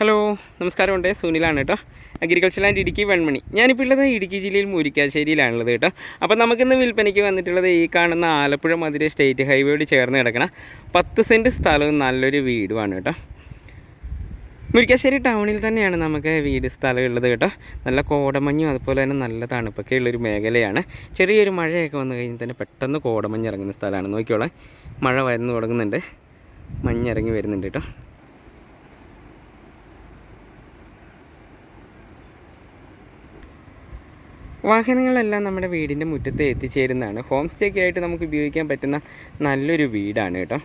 Hello നമസ്കാരം നമസ്കാരമുണ്ട്. സുനിലാണ് കേട്ടോ. Agriculture and Idukki Venmani. ഞാനിപ്പോൾ ഉള്ളത് ഇടുക്കി ജില്ലയിൽ മുരിക്കാശ്ശേരിയിലാണുള്ളത് കേട്ടോ. അപ്പോൾ നമുക്കിന്ന് വിൽപ്പനയ്ക്ക് വന്നിട്ടുള്ളത് ഈ കാണുന്ന ആലപ്പുഴ മധുര സ്റ്റേറ്റ് ഹൈവേയോട് ചേർന്ന് കിടക്കണ പത്ത് സെന്റ് സ്ഥലവും നല്ലൊരു വീടുമാണ് കേട്ടോ. മുരിക്കാശ്ശേരി ടൗണിൽ തന്നെയാണ് നമുക്ക് വീട് സ്ഥലം ഉള്ളത് കേട്ടോ. നല്ല കോടമഞ്ഞും അതുപോലെ തന്നെ നല്ല തണുപ്പൊക്കെ ഉള്ളൊരു മേഖലയാണ്. ചെറിയൊരു മഴയൊക്കെ വന്നു കഴിഞ്ഞാൽ തന്നെ പെട്ടെന്ന് കോടമഞ്ഞ് ഇറങ്ങുന്ന സ്ഥലമാണ്. നോക്കിയോളാം മഴ വരുന്നു തുടങ്ങുന്നുണ്ട്. മഞ്ഞിറങ്ങി വരുന്നുണ്ട് കേട്ടോ. വാഹനങ്ങളെല്ലാം നമ്മുടെ വീടിന്റെ മുറ്റത്ത് എത്തിച്ചേരുന്നതാണ്. ഹോം സ്റ്റേക്ക് ആയിട്ട് നമുക്ക് ഉപയോഗിക്കാൻ പറ്റുന്ന നല്ലൊരു വീടാണ് കേട്ടോ.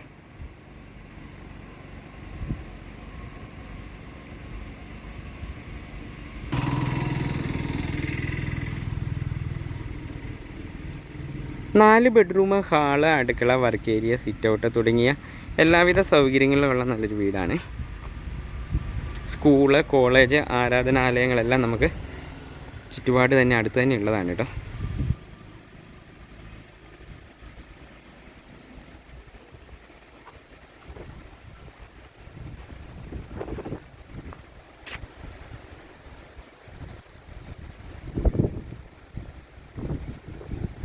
നാല് ബെഡ്റൂം ഹാൾ അടുക്കള വർക്ക് ഏരിയ സിറ്റ് ഔട്ട് തുടങ്ങിയ എല്ലാവിധ സൗകര്യങ്ങളുമുള്ള നല്ലൊരു വീടാണ്. സ്കൂൾ കോളേജ് ആരാധനാലയങ്ങളെല്ലാം നമുക്ക് ചുറ്റുപാട് തന്നെ അടുത്ത് തന്നെ ഉള്ളതാണ് കേട്ടോ.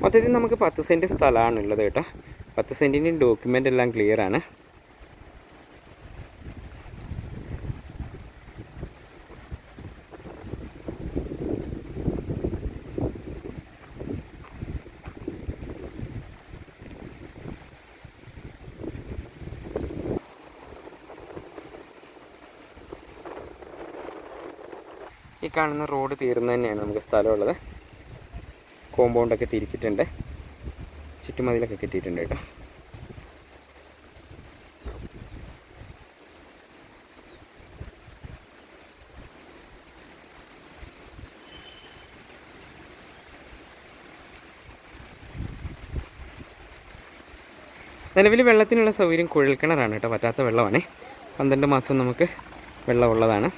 മൊത്തത്തിൽ നമുക്ക് പത്ത് സെന്റ് സ്ഥലമാണ് ഉള്ളത് കേട്ടോ. പത്ത് സെന്റിന്റെ ഡോക്യുമെന്റ് എല്ലാം ക്ലിയർ ആണ്. ഈ കാണുന്ന റോഡ് തീർന്നു തന്നെയാണ് നമുക്ക് സ്ഥലമുള്ളത്. കോമ്പൗണ്ടൊക്കെ തിരിച്ചിട്ടുണ്ട്. ചുറ്റുമതിലൊക്കെ കെട്ടിയിട്ടുണ്ട് കേട്ടോ. നിലവിൽ വെള്ളത്തിനുള്ള സൗകര്യം കുഴൽക്കിണറാണ് കേട്ടോ. പറ്റാത്ത വെള്ളമാണ്. പന്ത്രണ്ട് മാസം നമുക്ക് വെള്ളമുള്ളതാണ്.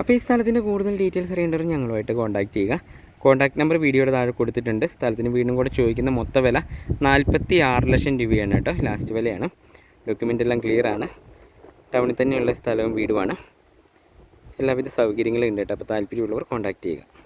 അപ്പോൾ ഈ സ്ഥലത്തിന്റെ കൂടുതൽ ഡീറ്റെയിൽസ് അറിയേണ്ടവർ ഞങ്ങളുമായിട്ട് കോൺടാക്ട് ചെയ്യുക. കോൺടാക്ട് നമ്പർ വീഡിയോയുടെ താഴെ കൊടുത്തിട്ടുണ്ട്. സ്ഥലത്തിന് വീണ്ടും കൂടെ ചോദിക്കുന്ന മൊത്ത വില നാൽപ്പത്തി ആറ് ലക്ഷം രൂപയാണ് കേട്ടോ. ലാസ്റ്റ് വിലയാണ്. ഡോക്യുമെന്റ് എല്ലാം ക്ലിയർ ആണ്. ടൗണിൽ തന്നെയുള്ള സ്ഥലവും വീടുമാണ്. എല്ലാവിധ സൗകര്യങ്ങളും ഉണ്ട് കേട്ടോ. അപ്പോൾ താല്പര്യമുള്ളവർ കോൺടാക്ട് ചെയ്യുക.